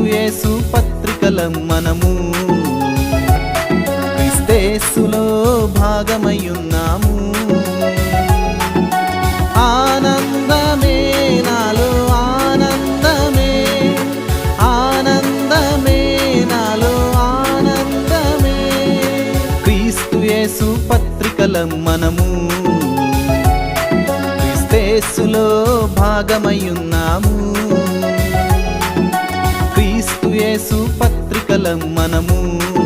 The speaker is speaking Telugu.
యేసు పత్రికల మనము. క్రిస్తేసులో భాగమయ్యున్నాము. ఆనందమే నాలో ఆనందమే ఆనందమే నాలో ఆనందమే. క్రీస్తు యేసు పత్రికలం మనము. క్రిస్తేసులో భాగమయ్యున్నాము. క్రీస్తు యేసు పత్రికలం మనము.